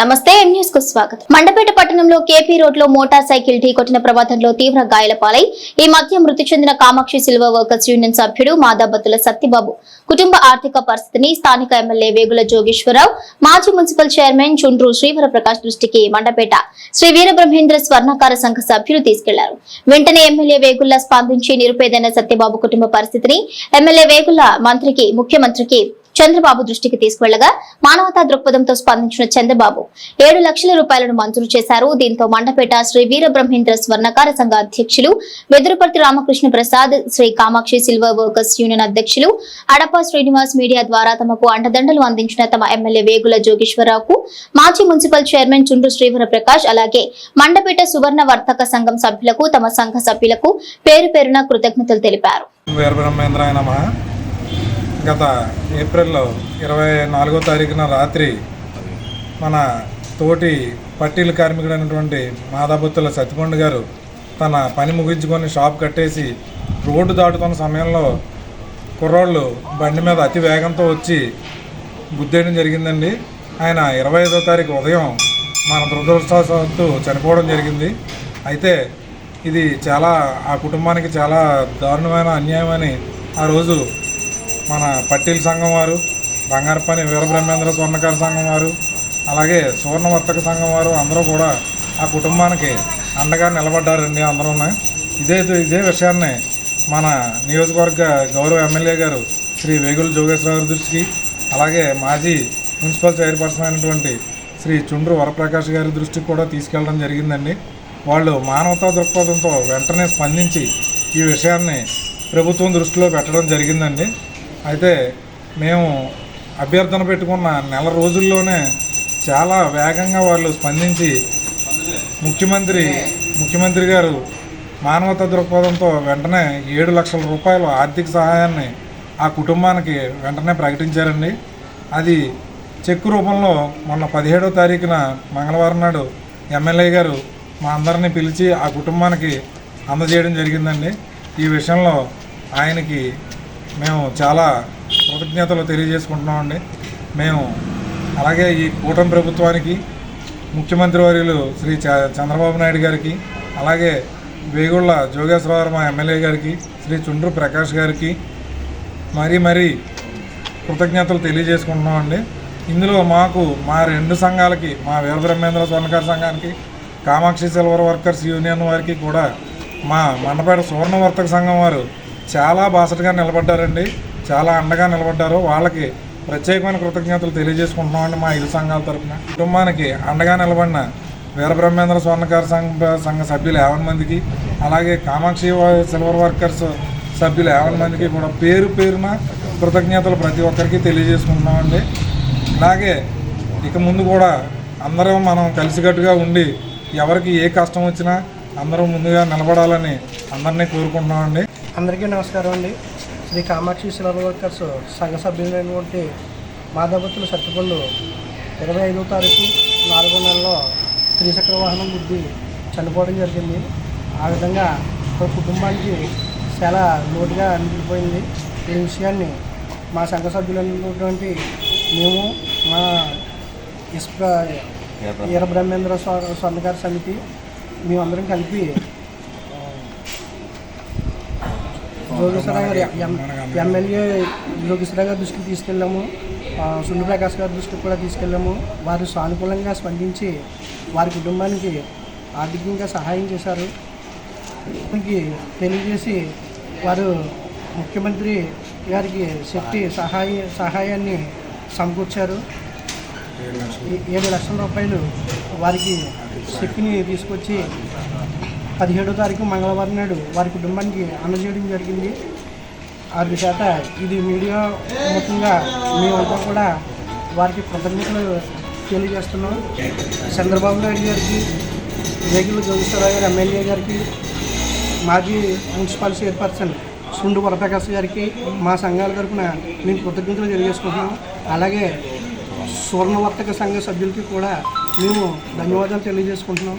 నమస్తే న్యూస్కు స్వాగతం. మండపేట పట్టణంలో కేపీ రోడ్లో మోటార్ సైకిల్ ఢీకొట్టిన ప్రమాదంలో తీవ్ర గాయాల పాలై ఈ మధ్య మృతి చెందిన కామాక్షి సిల్వర్ వర్కర్స్ యూనియన్ సభ్యుడు మాదాబత్తుల సత్యబాబు. కుటుంబ ఆర్థిక పరిస్థితిని స్థానిక ఎమ్మెల్యే వేగుల జోగేశ్వరరావు మాజీ మున్సిపల్ చైర్మన్ చుండ్రు శ్రీవర ప్రకాష్ దృష్టికి మండపేట శ్రీ వీరబ్రహ్మేంద్ర స్వర్ణకార సంఘ సభ్యులు తీసుకెళ్ళారు. వెంటనే ఎమ్మెల్యే వేగుల్లా స్పందించి నిరుపేదైన సత్యబాబు కుటుంబ పరిస్థితిని ఎమ్మెల్యే వేగుల మంత్రికి ముఖ్యమంత్రికి చంద్రబాబు దృష్టికి తీసుకువెళ్ళగా మానవతా దృక్పథంతో స్పందించిన చంద్రబాబు ఏడు లక్షల రూపాయలను మంజూరు చేశారు. దీంతో మండపేట శ్రీ వీరబ్రహ్మేంద్ర స్వర్ణకార సంఘ అధ్యక్షులు Vedurparthi Ramakrishna Prasad Sri Kamakshi silver workers union అధ్యక్షులు అడప శ్రీనివాస్ మీడియా ద్వారా తమకు అండదండలు అందించిన తమ ఎమ్మెల్యే వేగుల జోగేశ్వరరావుకు మాజీ మున్సిపల్ చైర్మన్ చుండ్రు శ్రీవర ప్రకాష్ అలాగే మండపేట సువర్ణ వర్తక సంఘం సభ్యులకు తమ సంఘ సభ్యులకు పేరు పేరున కృతజ్ఞతలు తెలిపారు. గత ఏప్రిల్లో ఇరవై నాలుగో తారీఖున రాత్రి మన తోటి పట్టీల కార్మికుడైనటువంటి మాదాబుత్తుల సత్యపండు గారు తన పని ముగించుకొని షాప్ కట్టేసి రోడ్డు దాటుతున్న సమయంలో కుర్రోళ్ళు బండి మీద అతి వేగంతో వచ్చి గుద్దేయడం జరిగిందండి. ఆయన ఇరవై ఐదో తారీఖు ఉదయం మన దురదృష్టవశాత్తు చనిపోవడం జరిగింది. అయితే ఇది చాలా ఆ కుటుంబానికి చాలా దారుణమైన అన్యాయమని ఆ రోజు మన పట్టీల సంఘం వారు బంగారపని వీరబ్రహ్మేంద్ర స్వర్ణకార సంఘం వారు అలాగే సువర్ణవర్తక సంఘం వారు అందరూ కూడా ఆ కుటుంబానికి అండగా నిలబడ్డారండి అందరూ ఇదే ఇదే విషయాన్ని మన నియోజకవర్గ గౌరవ ఎమ్మెల్యే గారు శ్రీ వేగుల జోగేశ్వర దృష్టికి అలాగే మాజీ మున్సిపల్ చైర్పర్సన్ అయినటువంటి శ్రీ చుండ్రు వరప్రకాష్ గారి దృష్టికి కూడా తీసుకెళ్ళడం జరిగిందండి. వాళ్ళు మానవతా దృక్పథంతో వెంటనే స్పందించి ఈ విషయాన్ని ప్రభుత్వం దృష్టిలో పెట్టడం జరిగిందండి. అయితే మేము అభ్యర్థన పెట్టుకున్న నెల రోజుల్లోనే చాలా వేగంగా వాళ్ళు స్పందించి ముఖ్యమంత్రి ముఖ్యమంత్రి గారు మానవతా దృక్పథంతో వెంటనే ఏడు లక్షల రూపాయల ఆర్థిక సహాయాన్ని ఆ కుటుంబానికి వెంటనే ప్రకటించారండి. అది చెక్కు రూపంలో మొన్న పదిహేడో తారీఖున మంగళవారం నాడు ఎమ్మెల్యే గారు మా అందరినీ పిలిచి ఆ కుటుంబానికి అందజేయడం జరిగిందండి. ఈ విషయంలో ఆయనకి మేము చాలా కృతజ్ఞతలు తెలియజేసుకుంటున్నామండి. మేము అలాగే ఈ కూటమి ప్రభుత్వానికి ముఖ్యమంత్రి వర్యులు శ్రీ చ- చంద్రబాబు నాయుడు గారికి అలాగే వేగుళ్ళ జోగేశ్వరరావు మా ఎమ్మెల్యే గారికి శ్రీ చుండ్రు ప్రకాష్ గారికి మరీ మరీ కృతజ్ఞతలు తెలియజేసుకుంటున్నామండి. ఇందులో మాకు మా రెండు సంఘాలకి మా వీరబ్రహ్మేంద్ర స్వర్ణకార సంఘానికి కామాక్షి సిల్వర్ వర్కర్స్ యూనియన్ వారికి కూడా మా మండపేట సువర్ణ వర్తక సంఘం వారు చాలా బాసటగా నిలబడ్డారండి. చాలా అండగా నిలబడ్డారు. వాళ్ళకి ప్రత్యేకమైన కృతజ్ఞతలు తెలియజేసుకుంటున్నామండి మా ఇరు సంఘాల తరపున కుటుంబానికి అండగా నిలబడిన వీరబ్రహ్మేంద్ర స్వర్ణకార సంఘ సంఘ సభ్యులు యావన్ మందికి అలాగే కామాక్షి సిల్వర్ వర్కర్స్ సభ్యులు యావన్ మందికి కూడా పేరు పేరున కృతజ్ఞతలు ప్రతి ఒక్కరికి తెలియజేసుకుంటున్నామండి. అలాగే ఇక ముందు కూడా అందరం మనం కలిసికట్టుగా ఉండి ఎవరికి ఏ కష్టం వచ్చినా అందరం ముందుగా నిలబడాలని అందరినీ కోరుకుంటున్నామండి. అందరికీ నమస్కారం అండి. శ్రీ కామాక్షి సిల్వర్ వర్కర్స్ సంఘ సభ్యులైనటువంటి మాధవతుల సత్తుపండు ఇరవై ఐదో తారీఖు నాలుగో నెలలో త్రిచక్ర వాహనం బుద్ధి చనిపోవడం జరిగింది. ఆ విధంగా ఒక కుటుంబానికి చాలా లోటుగా అనిపిపోయింది ఈ విషయాన్ని మా సంఘ సభ్యులైనటువంటి మేము మా ఇస్ప్ర ఈర బ్రహ్మేంద్ర స్వ- స్వర్ణకార సమితి మేమందరం కలిపి జోగేశ్వరరావు గారు ఎమ్మెల్యే జోగేశ్వరరావు గారి దృష్టికి తీసుకెళ్ళాము. ఆ, సుండు ప్రకాష్ గారి దృష్టికి కూడా తీసుకెళ్ళాము. వారు సానుకూలంగా స్పందించి వారి కుటుంబానికి ఆర్థికంగా సహాయం చేశారు. తెలియజేసి వారు ముఖ్యమంత్రి గారికి శక్తి సహాయ సహాయాన్ని సమకూర్చారు. ఏడు లక్షల రూపాయలు వారికి శక్తిని తీసుకొచ్చి పదిహేడో తారీఖు మంగళవారం నాడు వారి కుటుంబానికి అందజేయడం జరిగింది. అందుచేత ఇది మీడియా ముఖ్యంగా మేమంతా కూడా వారికి కృతజ్ఞతలు తెలియజేస్తున్నాం. చంద్రబాబు నాయుడు గారికి వేగుల జోగేశ్వరరావు గారు ఎమ్మెల్యే గారికి మాజీ మున్సిపల్ చైర్పర్సన్ సుండు వరప్రకాష్ గారికి మా సంఘాల తరఫున మేము కృతజ్ఞతలు తెలియజేసుకుంటున్నాం. అలాగే సువర్ణవర్తక సంఘ సభ్యులకి కూడా మేము ధన్యవాదాలు తెలియజేసుకుంటున్నాం.